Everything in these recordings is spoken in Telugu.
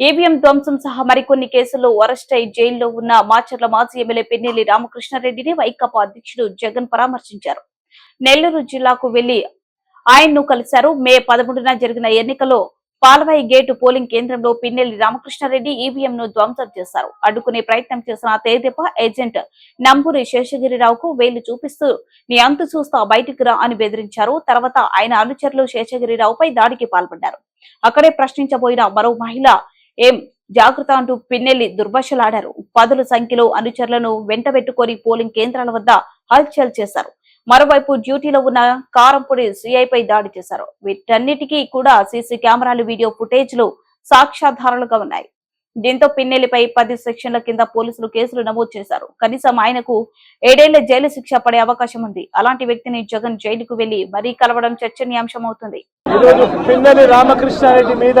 ఈవీఎం ధ్వంసం సహా మరికొన్ని కేసుల్లో అరెస్ట్ అయి జైల్లో ఉన్న మాచర్ల మాజీ ఎమ్మెల్యే పెన్నెల్లి రామకృష్ణారెడ్డిని వైకాపా అధ్యక్షుడు జగన్ పరామర్శించారు. నెల్లూరు జిల్లాకు వెళ్ళి ఆయన్ను కలిశారు. మే పదమూడున జరిగిన ఎన్నికలో పాలవాయి గేటు పోలింగ్ కేంద్రంలో పిన్నెల్లి రామకృష్ణారెడ్డి ఈవీఎం ను ధ్వంసం చేశారు. అడ్డుకునే ప్రయత్నం చేసిన తేదెప ఏజెంట్ నంబూరి శేషగిరిరావుకు వేలు చూపిస్తూ నీ అంతు చూస్తా బయటికి రా అని బెదిరించారు. తర్వాత ఆయన అనుచరులు శేషగిరిరావుపై దాడికి పాల్పడ్డారు. అక్కడే ప్రశ్నించబోయిన మరో మహిళ ఏం జాగ్రత్త అంటూ పిన్నెల్లి దుర్భాషలాడారు. పదుల సంఖ్యలో అనుచరులను వెంటబెట్టుకొని పోలింగ్ కేంద్రాల వద్ద హల్చల్ చేశారు. మరోవైపు డ్యూటీలో ఉన్న కారంపొడి సిఐపై దాడి చేశారు. వీటన్నిటికీ కూడా సీసీ కెమెరాలు వీడియో ఫుటేజ్లు సాక్ష్యాధారాలుగా ఉన్నాయి. దీంతో పిన్నెల్లిపై పది సెక్షన్ల కింద పోలీసులు కేసులు నమోదు చేశారు. కనీసం ఆయనకు ఏడేళ్ళ జైలు శిక్ష పడే అవకాశం ఉంది. అలాంటి వ్యక్తిని జగన్ జైలుకు వెళ్ళి మరీ కలవడం చర్చనీయాంశం అవుతుంది రామకృష్ణారెడ్డి మీద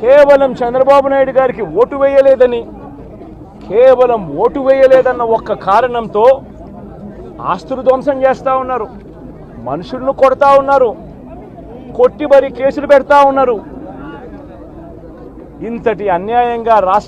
కేవలం చంద్రబాబు నాయుడు గారికి ఓటు వేయలేదని కేవలం ఓటు వేయలేదన్న ఒక్క కారణంతో ఆస్తులు ధ్వంసం చేస్తూ ఉన్నారు మనుషులను కొడతా ఉన్నారు కొట్టి మరి కేసులు పెడతా ఉన్నారు. ఇంతటి అన్యాయంగా రాష్ట్ర